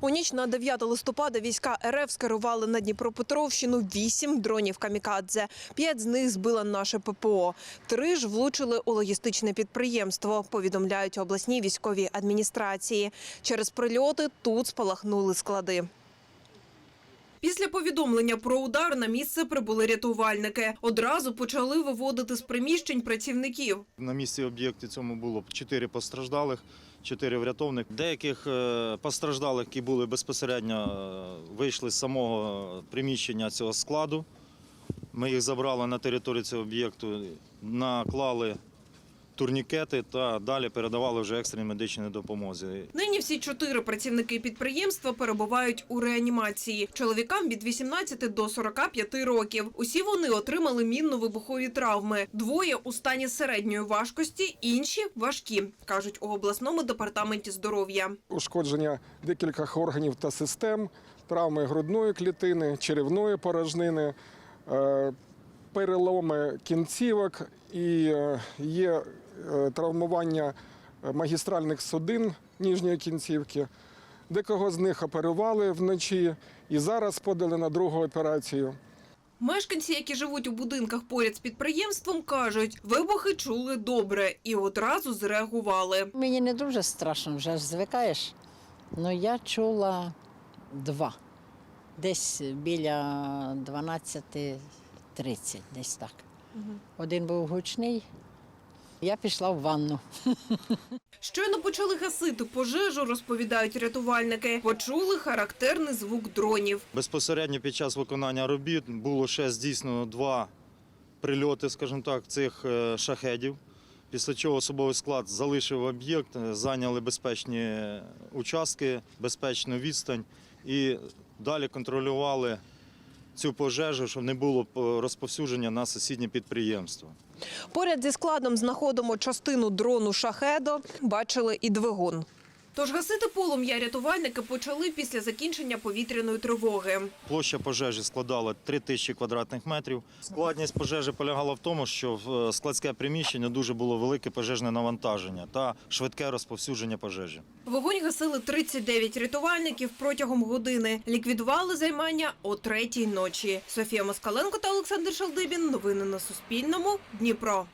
У ніч на 9 листопада війська РФ скерували на Дніпропетровщину вісім дронів камікадзе. П'ять з них збила наше ППО. Три ж влучили у логістичне підприємство. Повідомляють обласні військові адміністрації. Через прильоти тут спалахнули склади. Після повідомлення про удар на місце прибули рятувальники. Одразу почали виводити з приміщень працівників. На місці об'єкту цьому було чотири постраждалих, чотири врятовник. Деяких е, постраждалих, які були безпосередньо е, вийшли з самого приміщення цього складу. Ми їх забрали на територію цього об'єкту, наклали турнікети та далі передавали вже екстреній медичній допомозі. Нині всі чотири працівники підприємства перебувають у реанімації. Чоловікам від 18 до 45 років. Усі вони отримали мінно-вибухові травми. Двоє у стані середньої важкості, інші важкі, кажуть у обласному департаменті здоров'я. ушкодження декількох органів та систем, травми грудної клітини, черевної порожнини, е, переломи кінцівок і е, є е, травмування магістральних судин ніжньої кінцівки. Декого з них оперували вночі і зараз подали на другу операцію. Мешканці, які живуть у будинках поряд з підприємством, кажуть, вибухи чули добре і одразу зреагували. Мені не дуже страшно, вже ж звикаєш. Ну я чула два. Десь біля 12.30, десь так. Один був гучний. Я пішла в ванну. Щойно почали гасити пожежу, розповідають рятувальники. Почули характерний звук дронів. Безпосередньо під час виконання робіт було ще здійснено два прильоти, скажімо так, цих е, шахедів. Після чого особовий склад залишив об'єкт, е, зайняли безпечні участки, безпечну відстань і далі контролювали цю пожежу, щоб не було е, розповсюдження на сусіднє підприємство. Поряд зі складом знаходимо частину дрону шахедо. Бачили і двигун. Тож гасити полум'я рятувальники почали після закінчення повітряної тривоги. Площа пожежі складала 3 тисячі квадратних метрів. Складність пожежі полягала в тому, що в е, складське приміщення дуже було велике пожежне навантаження та швидке розповсюдження пожежі. Вогонь гасили 39 рятувальників протягом години. Ліквідували займання о третій ночі. Софія Москаленко та Олександр Шалдибін. Новини на Суспільному. Дніпро.